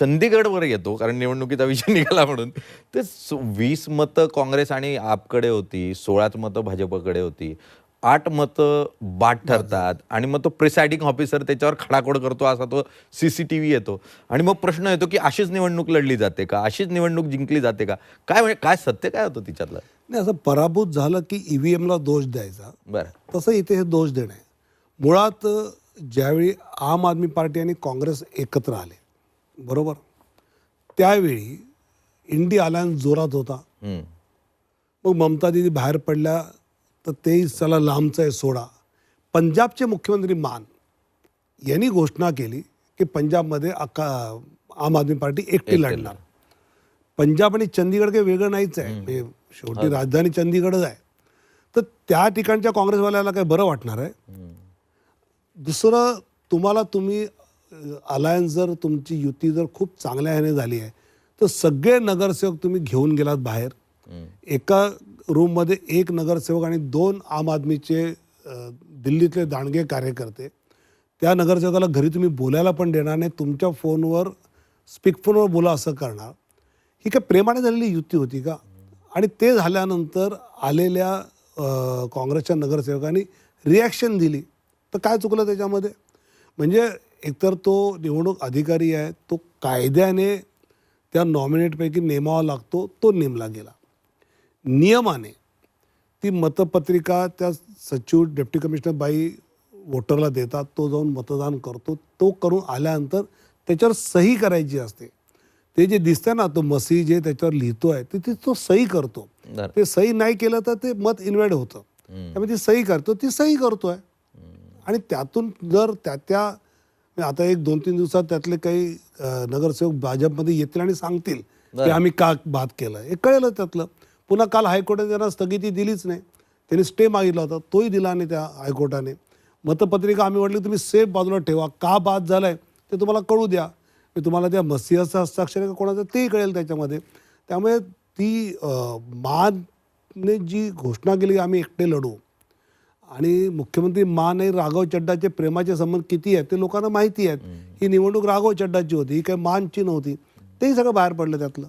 चंदीगडवर येतो कारण निवडणुकीचा विषय निघाला म्हणून. ते सो- वीस मतं काँग्रेस आणि आपकडे होती सोळाच मतं भाजपकडे होती आठ मतं बाद ठरतात आणि मग तो प्रिसाइडिंग ऑफिसर त्याच्यावर खडाखोड करतो असा तो सीसीटीव्ही येतो. आणि मग प्रश्न येतो की अशीच निवडणूक लढली जाते का? अशीच निवडणूक जिंकली जाते का? काय म्हणजे काय सत्य काय होतं तिच्यातलं? नाही असं पराभूत झालं की ईव्हीएमला दोष द्यायचा. बरं. तसं इथे हे दोष देणं आहे. मुळात ज्यावेळी आम आदमी पार्टी आणि काँग्रेस एकत्र आले बरोबर? त्यावेळी इंडी अलायन्स जोरात होता. मग ममता दिदी बाहेर पडल्या तर तेही चला लांबचं आहे सोडा. पंजाबचे मुख्यमंत्री मान. यांनी घोषणा केली की पंजाबमध्ये अका आम आदमी पार्टी एकटी लढणार. पंजाब आणि चंदीगड काही वेगळं नाहीच आहे. शेवटी राजधानी चंदीगडच आहे. तर त्या ठिकाणच्या काँग्रेसवाल्याला काही बरं वाटणार आहे? दुसरं तुम्हाला तुम्ही अलायन्स जर तुमची युती जर खूप चांगल्या ह्याने झाली आहे तर सगळे नगरसेवक तुम्ही घेऊन गेलात बाहेर. एका रूममध्ये एक नगरसेवक आणि दोन आम आदमीचे दिल्लीतले दांडगे कार्यकर्ते. त्या नगरसेवकाला घरी तुम्ही बोलायला पण देणार नाही तुमच्या फोनवर स्पीकफोनवर बोला असं करणार. ही काय प्रेमाने झालेली युती होती का? आणि ते झाल्यानंतर आलेल्या काँग्रेसच्या नगरसेवकांनी रिॲक्शन दिली. तर काय चुकलं त्याच्यामध्ये? म्हणजे एकतर तो निवडणूक अधिकारी आहे तो कायद्याने त्या नॉमिनेटपैकी नेमावा लागतो तो नेमला गेला. नियमाने ती मतपत्रिका त्या सचिव डेप्टी कमिशनर बाई वोटरला देतात तो जाऊन मतदान करतो तो करून आल्यानंतर त्याच्यावर सही करायची असते. ते जे दिसतंय ना तो मसी जे त्याच्यावर लिहितो आहे ते ती सही करतो. ते सही नाही केलं तर ते मत इन्व्हॅलिड होतं. त्यामुळे ती सही करतो ती सही करतोय. आणि त्यातून जर त्या त्या आता एक दोन तीन दिवसात त्यातले काही नगरसेवक भाजपमध्ये येतील आणि सांगतील की आम्ही का बाद केलं. हे कळलं त्यातलं. पुन्हा काल हायकोर्टाने त्यांना स्थगिती दिलीच नाही. त्यांनी स्टे मागितला होता. तोही दिला नाही त्या हायकोर्टाने. मतपत्रिका आम्ही म्हटलं तुम्ही सेफ बाजूला ठेवा. का बाद झालाय ते तुम्हाला कळू द्या. मी तुम्हाला त्या मसिहाचं हस्ताक्षर आहे का कोणाचं तेही कळेल त्याच्यामध्ये. त्यामुळे ती मानने जी घोषणा केली आम्ही एकटे लढू. आणि मुख्यमंत्री मान आणि राघव चड्डाचे प्रेमाचे संबंध किती आहेत ते लोकांना माहिती आहेत. ही निवडणूक राघव चड्डाची होती ही काही मानची नव्हती. तेही सगळं बाहेर पडलं त्यातलं.